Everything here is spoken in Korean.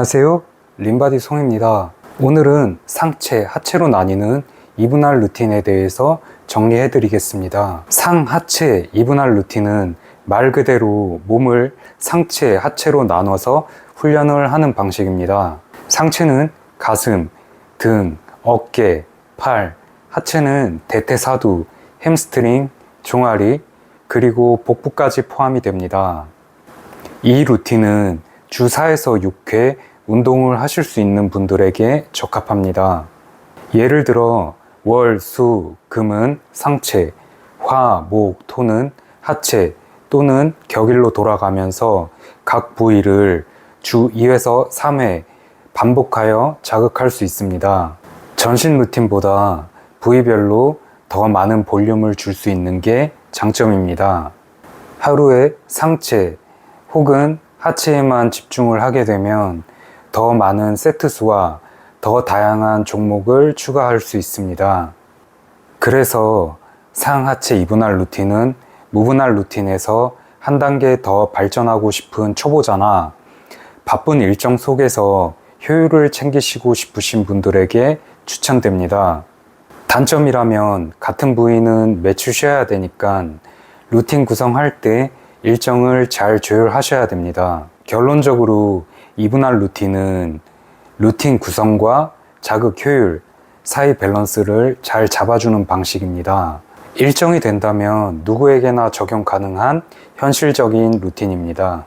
안녕하세요. 림바디 송입니다. 오늘은 상체, 하체로 나뉘는 이분할 루틴에 대해서 정리해 드리겠습니다. 상, 하체, 이분할 루틴은 말 그대로 몸을 상체, 하체로 나눠서 훈련을 하는 방식입니다. 상체는 가슴, 등, 어깨, 팔, 하체는 대퇴사두, 햄스트링, 종아리, 그리고 복부까지 포함이 됩니다. 이 루틴은 주 4에서 6회 운동을 하실 수 있는 분들에게 적합합니다. 예를 들어 월, 수, 금은 상체, 화, 목, 토는 하체 또는 격일로 돌아가면서 각 부위를 주 2회에서 3회 반복하여 자극할 수 있습니다. 전신 루틴보다 부위별로 더 많은 볼륨을 줄 수 있는 게 장점입니다. 하루에 상체 혹은 하체에만 집중을 하게 되면 더 많은 세트 수와 더 다양한 종목을 추가할 수 있습니다. 그래서 상하체 이분할 루틴은 무분할 루틴에서 한 단계 더 발전하고 싶은 초보자나 바쁜 일정 속에서 효율을 챙기시고 싶으신 분들에게 추천됩니다. 단점이라면 같은 부위는 매주 쉬어야 되니까 루틴 구성할 때 일정을 잘 조율하셔야 됩니다. 결론적으로 이분할 루틴은 루틴 구성과 자극 효율 사이 밸런스를 잘 잡아주는 방식입니다. 일정이 된다면 누구에게나 적용 가능한 현실적인 루틴입니다.